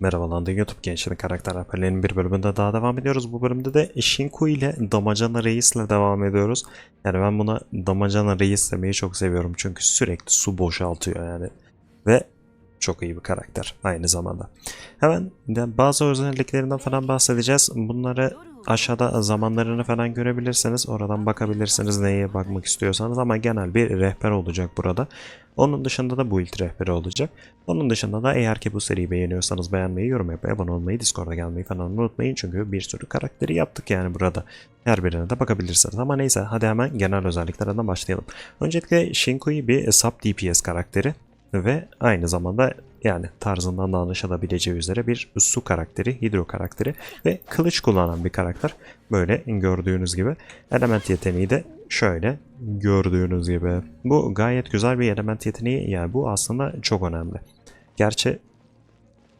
Merhaba London YouTube gençlerin karakter rehberlerinin bir bölümünde daha devam ediyoruz. Bu bölümde de Shinku ile Damacana Reis ile devam ediyoruz. Yani ben buna Damacana Reis demeyi çok seviyorum çünkü sürekli su boşaltıyor yani. Ve çok iyi bir karakter aynı zamanda. Hemen bazı özelliklerinden falan bahsedeceğiz. Bunları aşağıda zamanlarını falan görebilirsiniz. Oradan bakabilirsiniz neye bakmak istiyorsanız ama genel bir rehber olacak burada. Onun dışında da bu ilk rehberi olacak. Onun dışında da eğer ki bu seriyi beğeniyorsanız beğenmeyi, yorum yapmayı, abone olmayı, Discord'a gelmeyi falan unutmayın. Çünkü bir sürü karakteri yaptık yani burada. Her birine de bakabilirsiniz. Ama neyse hadi hemen genel özelliklerden başlayalım. Öncelikle Shinkui bir sub DPS karakteri ve aynı zamanda yani tarzından da anlaşılabileceği üzere bir su karakteri, hidro karakteri ve kılıç kullanan bir karakter. Böyle gördüğünüz gibi. Element yeteneği de şöyle gördüğünüz gibi. Bu gayet güzel bir element yeteneği. Yani bu aslında çok önemli. Gerçi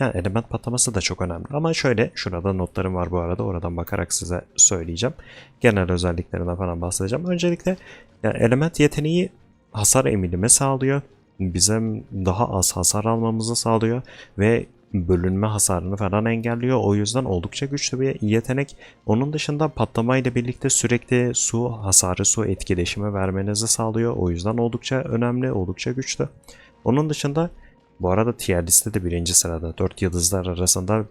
yani element patlaması da çok önemli. Ama şöyle şurada notlarım var bu arada. Oradan bakarak size söyleyeceğim. Genel özelliklerinden falan bahsedeceğim. Öncelikle yani element yeteneği hasar emilimi sağlıyor. Bizim daha az hasar almamızı sağlıyor ve bölünme hasarını falan engelliyor. O yüzden oldukça güçlü bir yetenek. Onun dışında patlamayla birlikte sürekli su hasarı, su etkileşimi vermenizi sağlıyor. O yüzden oldukça önemli, oldukça güçlü. Onun dışında bu arada tier listede birinci sırada. 4 yıldızlar arasında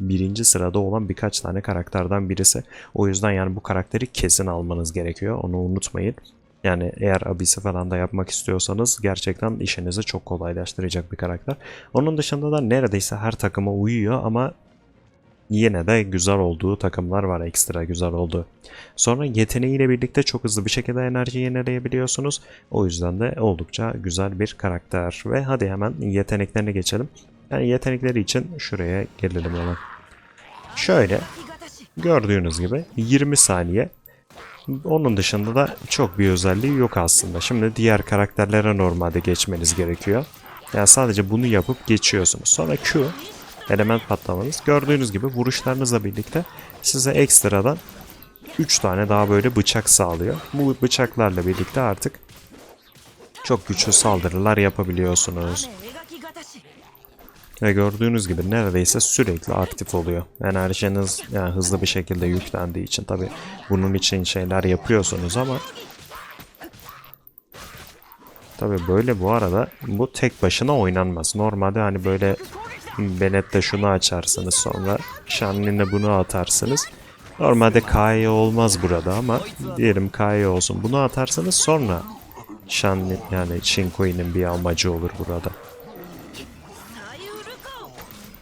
birinci sırada olan birkaç tane karakterden birisi. O yüzden yani bu karakteri kesin almanız gerekiyor. Onu unutmayın. Yani eğer abisi falan da yapmak istiyorsanız gerçekten işinizi çok kolaylaştıracak bir karakter. Onun dışında da neredeyse her takıma uyuyor ama yine de güzel olduğu takımlar var ekstra güzel olduğu. Sonra yeteneğiyle birlikte çok hızlı bir şekilde enerji yenileyebiliyorsunuz. O yüzden de oldukça güzel bir karakter. Ve hadi hemen yeteneklerine geçelim. Yani yetenekleri için şuraya gelelim hemen. Şöyle gördüğünüz gibi 20 saniye onun dışında da çok bir özelliği yok aslında. Şimdi diğer karakterlere normalde geçmeniz gerekiyor. Yani sadece bunu yapıp geçiyorsunuz. Sonra Q, element patlamanız. Gördüğünüz gibi vuruşlarınızla birlikte size ekstradan 3 tane daha böyle bıçak sağlıyor. Bu bıçaklarla birlikte artık çok güçlü saldırılar yapabiliyorsunuz. Ve gördüğünüz gibi neredeyse sürekli aktif oluyor. Enerjiniz yani hızlı bir şekilde yüklendiği için tabi bunun için şeyler yapıyorsunuz ama tabi böyle bu arada bu tek başına oynanmaz. Normalde hani böyle Bennett'te şunu açarsınız sonra Shanlin'e bunu atarsınız. Normalde KE olmaz burada ama diyelim KE olsun. Bunu atarsanız sonra Shanlin yani Shinkoi'nin bir amacı olur burada.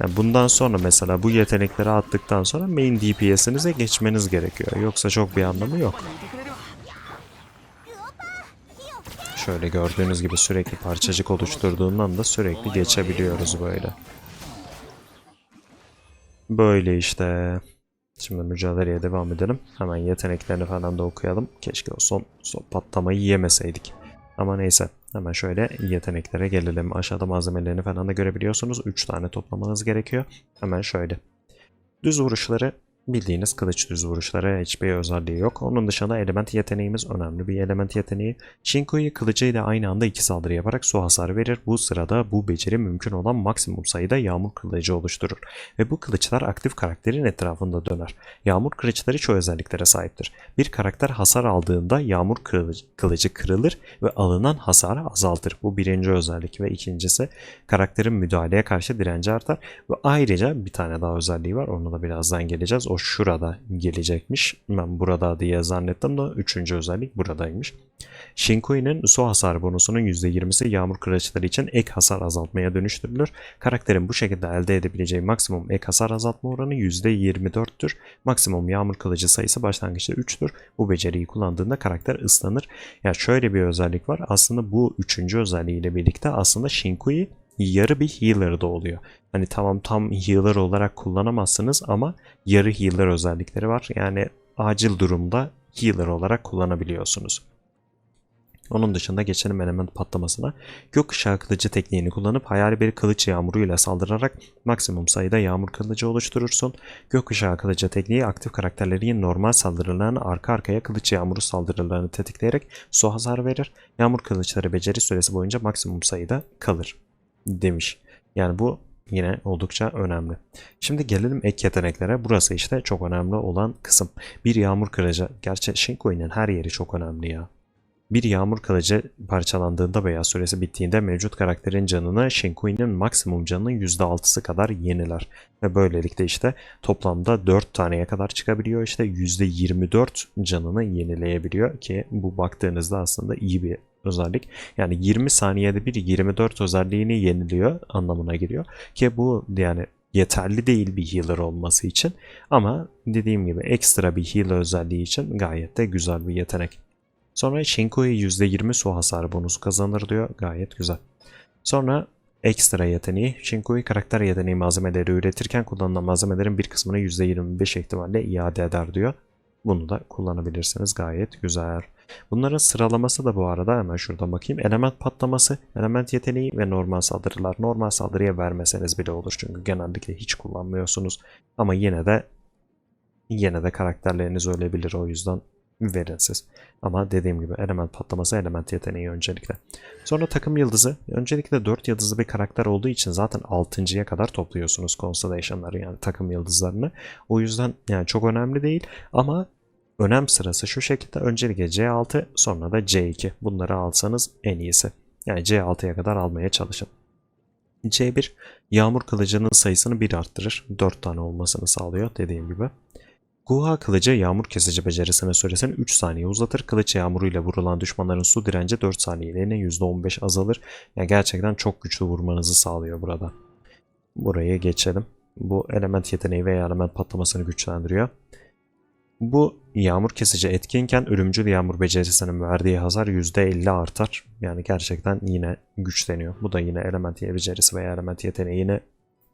Yani bundan sonra mesela bu yetenekleri attıktan sonra main DPS'inize geçmeniz gerekiyor. Yoksa çok bir anlamı yok. Şöyle gördüğünüz gibi sürekli parçacık oluşturduğundan da sürekli geçebiliyoruz böyle. Böyle işte. Şimdi mücadeleye devam edelim. Hemen yeteneklerini falan da okuyalım. Keşke o son, son patlamayı yemeseydik. Ama neyse. Hemen şöyle yeteneklere gelelim. Aşağıda malzemelerini falan da görebiliyorsunuz. 3 tane toplamanız gerekiyor. Hemen şöyle. Düz vuruşları bildiğiniz kılıç düz vuruşları hiçbir özelliği yok. Onun dışında element yeteneğimiz önemli bir element yeteneği. Shinko'yu kılıcıyla aynı anda iki saldırı yaparak su hasarı verir. Bu sırada bu beceri mümkün olan maksimum sayıda yağmur kılıcı oluşturur. Ve bu kılıçlar aktif karakterin etrafında döner. Yağmur kılıçları şu özelliklere sahiptir. Bir karakter hasar aldığında yağmur kılıcı, kırılır ve alınan hasarı azaltır. Bu birinci özellik ve ikincisi karakterin müdahaleye karşı direnci artar ve ayrıca bir tane daha özelliği var. Onu da birazdan geleceğiz. O şurada gelecekmiş. Ben burada diye zannettim de üçüncü özellik buradaymış. Shinkoi'nin su hasar bonusunun %20'si yağmur kılıçları için ek hasar azaltmaya dönüştürülür. Karakterin bu şekilde elde edebileceği maksimum ek hasar azaltma oranı %24'tür. Maksimum yağmur kılıcı sayısı başlangıçta 3'tür. Bu beceriyi kullandığında karakter ıslanır. Ya şöyle bir özellik var. Aslında bu üçüncü özelliğiyle birlikte aslında Shinkoi yarı bir healer da oluyor. Hani tamam tam healer olarak kullanamazsınız ama yarı healer özellikleri var. Yani acil durumda healer olarak kullanabiliyorsunuz. Onun dışında geçelim element patlamasına. Gökkuşağı kılıcı tekniğini kullanıp hayali bir kılıç yağmuruyla saldırarak maksimum sayıda yağmur kılıcı oluşturursun. Gökkuşağı kılıcı tekniği aktif karakterlerin normal saldırılarını arka arkaya kılıç yağmuru saldırılarını tetikleyerek su hasar verir. Yağmur kılıçları beceri süresi boyunca maksimum sayıda kalır demiş. Yani bu yine oldukça önemli. Şimdi gelelim ek yeteneklere. Burası işte çok önemli olan kısım. Bir yağmur kılıcı. Gerçi Shinkoi'nin her yeri çok önemli ya. Bir yağmur kılıcı parçalandığında veya süresi bittiğinde mevcut karakterin canını Shinkui'nin maksimum canının %6'sı kadar yeniler. Ve böylelikle işte toplamda 4 taneye kadar çıkabiliyor. İşte %24 canını yenileyebiliyor ki bu baktığınızda aslında iyi bir özellik. Yani 20 saniyede bir 24 özelliğini yeniliyor anlamına geliyor. Ki bu yani yeterli değil bir healer olması için. Ama dediğim gibi ekstra bir healer özelliği için gayet de güzel bir yetenek. Sonra Shinkoi %20 su hasarı bonusu kazanır diyor. Gayet güzel. Sonra ekstra yeteneği. Shinkoi karakter yeteneği malzemeleri üretirken kullanılan malzemelerin bir kısmını %25 ihtimalle iade eder diyor. Bunu da kullanabilirsiniz. Gayet güzel. Bunların sıralaması da bu arada hemen şuradan bakayım. Element patlaması, element yeteneği ve normal saldırılar. Normal saldırıya vermeseniz bile olur çünkü genellikle hiç kullanmıyorsunuz. Ama yine de yine de karakterleriniz ölebilir o yüzden verin siz. Ama dediğim gibi element patlaması, element yeteneği öncelikle. Sonra takım yıldızı. Öncelikle 4 yıldızlı bir karakter olduğu için zaten 6.ya kadar topluyorsunuz constellation'ları yani takım yıldızlarını. O yüzden yani çok önemli değil ama önem sırası şu şekilde. Öncelikle C6 sonra da C2. Bunları alsanız en iyisi. Yani C6'ya kadar almaya çalışın. C1 yağmur kılıcının sayısını 1 arttırır. 4 tane olmasını sağlıyor dediğim gibi. Guha kılıcı yağmur kesici becerisinin süresini 3 saniye uzatır. Kılıç yağmuruyla vurulan düşmanların su direnci 4 saniyeliğine %15 azalır. Yani gerçekten çok güçlü vurmanızı sağlıyor burada. Buraya geçelim. Bu element yeteneği veya element patlamasını güçlendiriyor. Bu yağmur kesici etkinken ölümcül yağmur becerisinin verdiği hasar %50 artar. Yani gerçekten yine güçleniyor. Bu da yine element becerisi veya element yeteneğini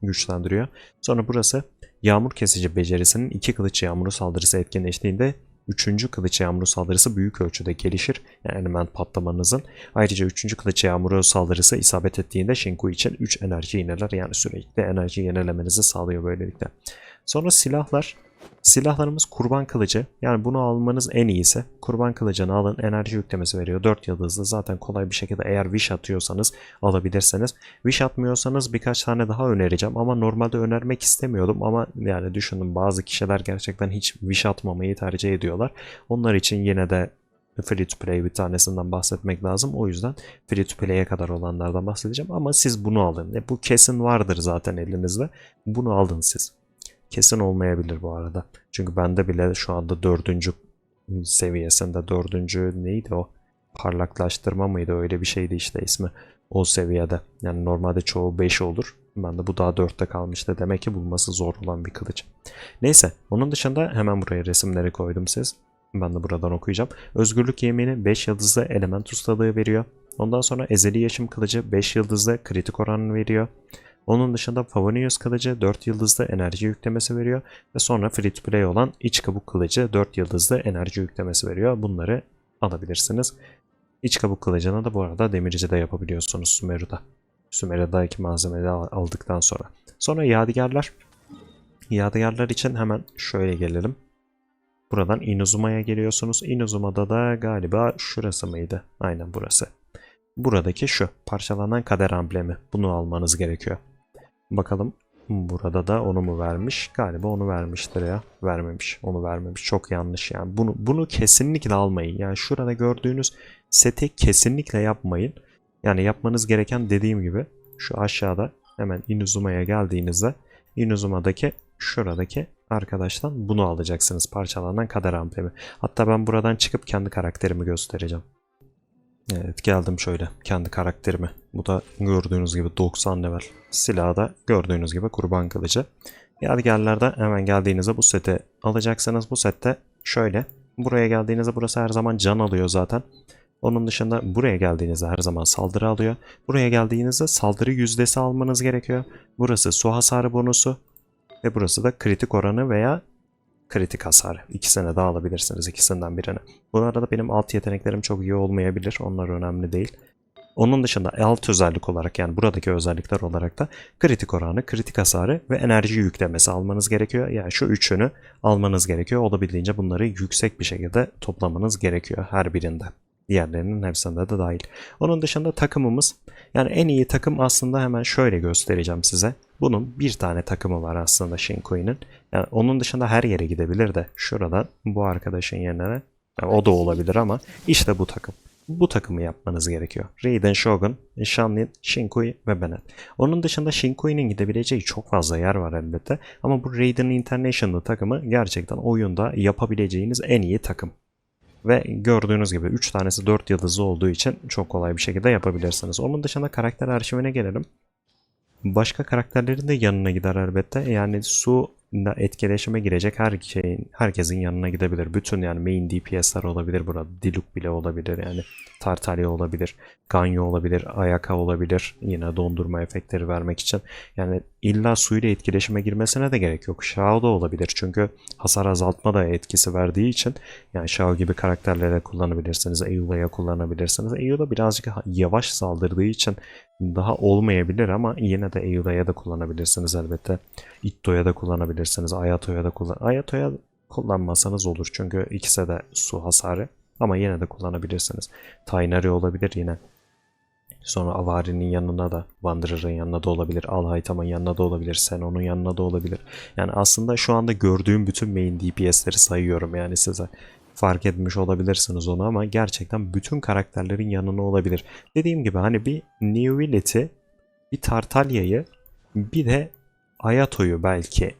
güçlendiriyor. Sonra burası yağmur kesici becerisinin iki kılıç yağmuru saldırısı etkinleştiğinde Üçüncü kılıç yağmuru saldırısı büyük ölçüde gelişir. Yani element patlamanızın. Ayrıca üçüncü kılıç yağmuru saldırısı isabet ettiğinde Shinku için 3 enerji yeniler. Yani sürekli enerji yenilemenizi sağlıyor böylelikle. Sonra silahlar. Silahlarımız kurban kılıcı. Yani bunu almanız en iyisi. Kurban kılıcını alın. Enerji yüklemesi veriyor. 4 yıldızlı. Zaten kolay bir şekilde eğer wish atıyorsanız alabilirsiniz. Wish atmıyorsanız birkaç tane daha önereceğim. Ama normalde önermek istemiyordum. Ama yani düşünün bazı kişiler gerçekten hiç wish atmamayı tercih ediyorlar. Onlar için yine de free to play bir tanesinden bahsetmek lazım. O yüzden free to play'e kadar olanlardan bahsedeceğim. Ama siz bunu alın. E, bu kesin vardır zaten elinizde. Bunu alın siz. Kesin olmayabilir bu arada. Çünkü bende bile şu anda dördüncü seviyesinde dördüncü neydi o? Parlaklaştırma mıydı öyle bir şeydi işte ismi. O seviyede. Yani normalde çoğu 5 olur. Ben de bu daha 4'te kalmıştı. Demek ki bulması zor olan bir kılıç. Neyse. Onun dışında hemen buraya resimleri koydum siz. Ben de buradan okuyacağım. Özgürlük yemini 5 yıldızlı element ustalığı veriyor. Ondan sonra ezeli yaşam kılıcı 5 yıldızlı kritik oranı veriyor. Onun dışında Favonius kılıcı 4 yıldızlı enerji yüklemesi veriyor. Ve sonra free to play olan iç kabuk kılıcı 4 yıldızlı enerji yüklemesi veriyor. Bunları alabilirsiniz. İç kabuk kılıcını da bu arada demircide yapabiliyorsunuz Sumeru'da. Sumeru'daki malzemeleri aldıktan sonra. Sonra yadigarlar. Yadigarlar için hemen şöyle gelelim. Buradan Inuzuma'ya geliyorsunuz. Inuzuma'da da galiba şurası mıydı? Aynen burası. Buradaki şu parçalanan kader amblemi. Bunu almanız gerekiyor. Bakalım burada da onu mu vermiş? Galiba onu vermiştir ya. Vermemiş. Onu vermemiş. Çok yanlış yani. Bunu, bunu kesinlikle almayın. Yani şurada gördüğünüz seti kesinlikle yapmayın. Yani yapmanız gereken dediğim gibi şu aşağıda hemen Inuzuma'ya geldiğinizde Inuzuma'daki şuradaki arkadaştan bunu alacaksınız. Parçalanan kader amblemi. Hatta ben buradan çıkıp kendi karakterimi göstereceğim. Evet geldim şöyle kendi karakterimi. Bu da gördüğünüz gibi 90 level. Silahı da gördüğünüz gibi kurban kılıcı. Yadigarlarda hemen geldiğinizde bu seti alacaksınız. Bu sette şöyle. Buraya geldiğinizde burası her zaman can alıyor zaten. Onun dışında buraya geldiğinizde her zaman saldırı alıyor. Buraya geldiğinizde saldırı yüzdesi almanız gerekiyor. Burası su hasarı bonusu. Ve burası da kritik oranı veya kritik hasarı. İkisine de alabilirsiniz ikisinden birini. Bu arada benim alt yeteneklerim çok iyi olmayabilir. Onlar önemli değil. Onun dışında alt özellik olarak yani buradaki özellikler olarak da kritik oranı, kritik hasarı ve enerji yüklemesi almanız gerekiyor. Yani şu üçünü almanız gerekiyor. Olabildiğince bunları yüksek bir şekilde toplamanız gerekiyor her birinde. Diğerlerinin hepsinde de dahil. Onun dışında takımımız yani en iyi takım aslında hemen şöyle göstereceğim size. Bunun bir tane takımı var aslında Shinkoi'nin. Yani onun dışında her yere gidebilir de şuradan bu arkadaşın yerine yani o da olabilir ama işte bu takım. Bu takımı yapmanız gerekiyor. Raiden Shogun, Shanlin, Shinkoi ve Bennett. Onun dışında Shinkoi'nin gidebileceği çok fazla yer var elbette. Ama bu Raiden International takımı gerçekten oyunda yapabileceğiniz en iyi takım. Ve gördüğünüz gibi 3 tanesi 4 yıldızlı olduğu için çok kolay bir şekilde yapabilirsiniz. Onun dışında karakter arşivine gelelim. Başka karakterlerin de yanına gider elbette. Yani su etkileşime girecek her şeyin, herkesin yanına gidebilir. Bütün yani main DPS'ler olabilir burada. Diluc bile olabilir yani. Tartalya olabilir. Ganyo olabilir. Ayaka olabilir. Yine dondurma efektleri vermek için. Yani illa suyla etkileşime girmesine de gerek yok. Shao da olabilir. Çünkü hasar azaltma da etkisi verdiği için yani Shao gibi karakterlere kullanabilirsiniz. Eula'ya kullanabilirsiniz. Eula birazcık yavaş saldırdığı için daha olmayabilir ama yine de Eula'ya da kullanabilirsiniz elbette. Itto'ya da kullanabilirsiniz. Ayato'ya da kullan. Ayato'ya kullanmasanız olur çünkü ikisi de su hasarı. Ama yine de kullanabilirsiniz. Tainari olabilir yine. Sonra Avari'nin yanına da, Wanderer'ın yanına da olabilir, Alhaytam'ın yanına da olabilir, Senon'un yanına da olabilir. Yani aslında şu anda gördüğüm bütün main DPS'leri sayıyorum yani size. Fark etmiş olabilirsiniz onu ama gerçekten bütün karakterlerin yanına olabilir. Dediğim gibi hani bir New Willet'i, bir Tartalya'yı, bir de Ayato'yu belki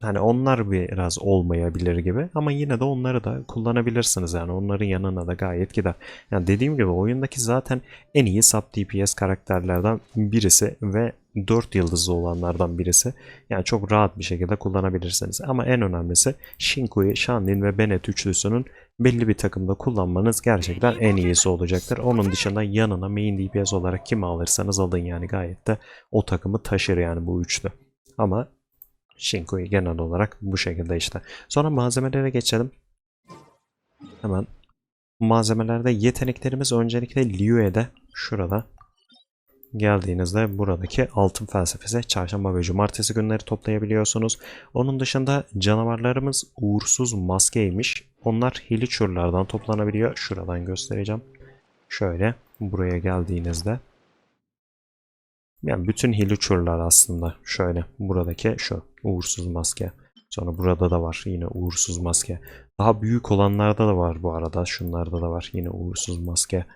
Hani onlar biraz olmayabilir gibi ama yine de onları da kullanabilirsiniz yani onların yanına da gayet gider. Yani dediğim gibi oyundaki zaten en iyi sub DPS karakterlerden birisi ve 4 yıldızlı olanlardan birisi. Yani çok rahat bir şekilde kullanabilirsiniz. Ama en önemlisi Shinkoi, Shanlin ve Bennett üçlüsünün belli bir takımda kullanmanız gerçekten en iyisi olacaktır. Onun dışında yanına main DPS olarak kimi alırsanız alın yani gayet de o takımı taşır yani bu üçlü. Ama Shinkoi genel olarak bu şekilde işte. Sonra malzemelere geçelim. Hemen malzemelerde yeteneklerimiz öncelikle Liyue'de şurada geldiğinizde buradaki altın felsefesi çarşamba ve cumartesi günleri toplayabiliyorsunuz. Onun dışında canavarlarımız uğursuz maskeymiş. Onlar hiliçurlardan toplanabiliyor. Şuradan göstereceğim. Şöyle buraya geldiğinizde yani bütün hiliçurlar aslında şöyle buradaki şu uğursuz maske. Sonra burada da var yine uğursuz maske. Daha büyük olanlarda da var bu arada. Şunlarda da var yine uğursuz maske.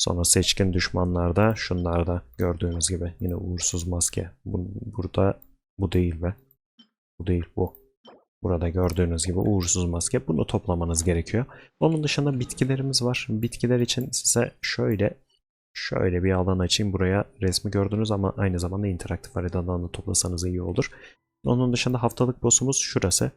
Sonra seçkin düşmanlarda şunlarda gördüğünüz gibi yine uğursuz maske. Bu, burada bu değil be. Bu değil bu. Burada gördüğünüz gibi uğursuz maske. Bunu toplamanız gerekiyor. Onun dışında bitkilerimiz var. Bitkiler için size şöyle şöyle bir alan açayım. Buraya resmi gördünüz ama aynı zamanda interaktif haritadan da toplasanız iyi olur. Onun dışında haftalık boss'umuz şurası.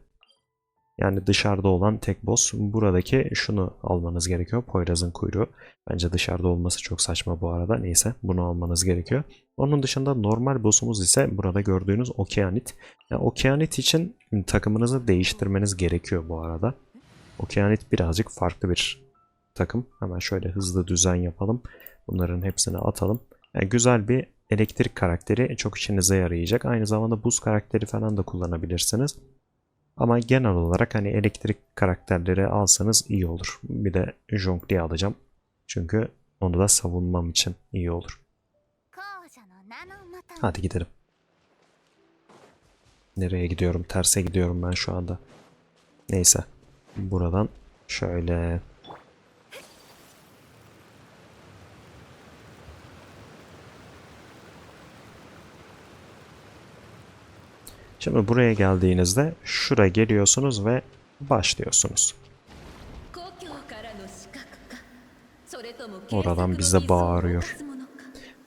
Yani dışarıda olan tek boss. Buradaki şunu almanız gerekiyor. Poyraz'ın kuyruğu. Bence dışarıda olması çok saçma bu arada. Neyse bunu almanız gerekiyor. Onun dışında normal boss'umuz ise burada gördüğünüz Okeanit. Yani Okeanit için takımınızı değiştirmeniz gerekiyor bu arada. Okeanit birazcık farklı bir takım. Hemen şöyle hızlı düzen yapalım. Bunların hepsini atalım. Yani güzel bir elektrik karakteri çok işinize yarayacak. Aynı zamanda buz karakteri falan da kullanabilirsiniz. Ama genel olarak hani elektrik karakterleri alsanız iyi olur. Bir de Jongli'yi alacağım. Çünkü onu da savunmam için iyi olur. Hadi gidelim. Nereye gidiyorum? Terse gidiyorum ben şu anda. Neyse. Buradan şöyle Şimdi buraya geldiğinizde şuraya geliyorsunuz ve başlıyorsunuz. Oradan bize bağırıyor.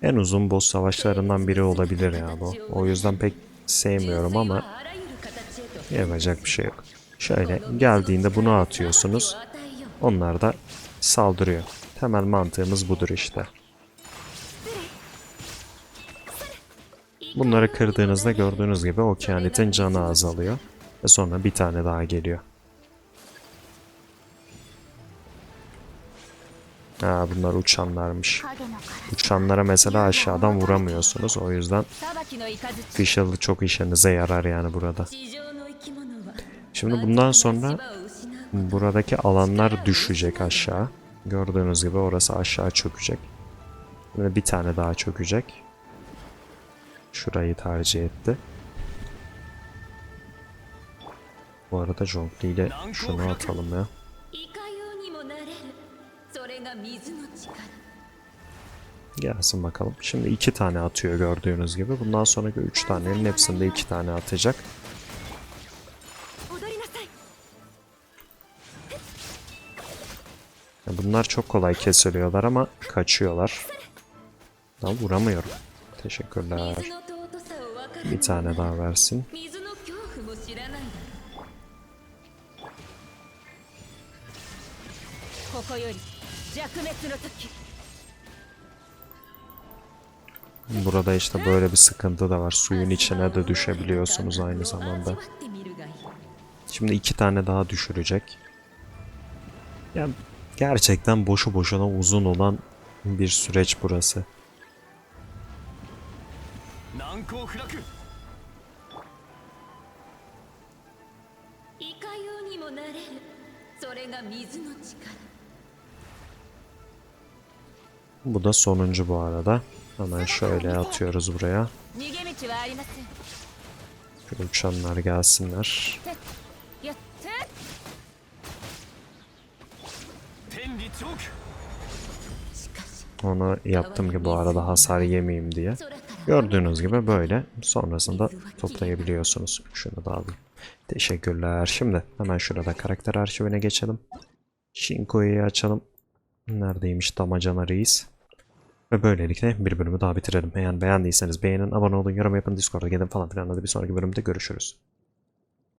En uzun boss savaşlarından biri olabilir ya bu. O yüzden pek sevmiyorum ama yapacak bir şey yok. Şöyle geldiğinde bunu atıyorsunuz. Onlar da saldırıyor. Temel mantığımız budur işte. Bunları kırdığınızda gördüğünüz gibi okeanitin canı azalıyor. Ve sonra bir tane daha geliyor. Ha, bunlar uçanlarmış. Uçanlara mesela aşağıdan vuramıyorsunuz. O yüzden Fischl çok işinize yarar yani burada. Şimdi bundan sonra Buradaki alanlar düşecek aşağı. Gördüğünüz gibi orası aşağı çökecek. Bir tane daha çökecek. Şurayı tercih etti. Bu arada Jonkli ile şunu atalım ya. Gelsin bakalım. Şimdi iki tane atıyor gördüğünüz gibi. Bundan sonraki üç tanenin hepsinde iki tane atacak. Bunlar çok kolay kesiliyorlar ama kaçıyorlar. Daha vuramıyorum. Teşekkürler. Bir tane daha versin. Burada işte böyle bir sıkıntı da var. Suyun içine de düşebiliyorsunuz aynı zamanda. Şimdi iki tane daha düşürecek. Yani gerçekten boşu boşuna uzun olan bir süreç burası. 難攻不落いかようにもなれるそれが水の力 Bu da sonuncu bu arada. Hemen şöyle atıyoruz buraya. 逃げ道はありません Şu uçanlar gelsinler. やって天理チョークしかし Onu yaptım ki bu arada hasar yemeyeyim diye. Gördüğünüz gibi böyle sonrasında toplayabiliyorsunuz. Şunu da alayım. Teşekkürler. Şimdi hemen şurada karakter arşivine geçelim. Shinko'yu açalım. Neredeymiş damacana reis. Ve böylelikle bir bölümü daha bitirelim. Eğer beğendiyseniz beğenin, abone olun, yorum yapın, Discord'a gelin falan filan. Hadi bir sonraki bölümde görüşürüz.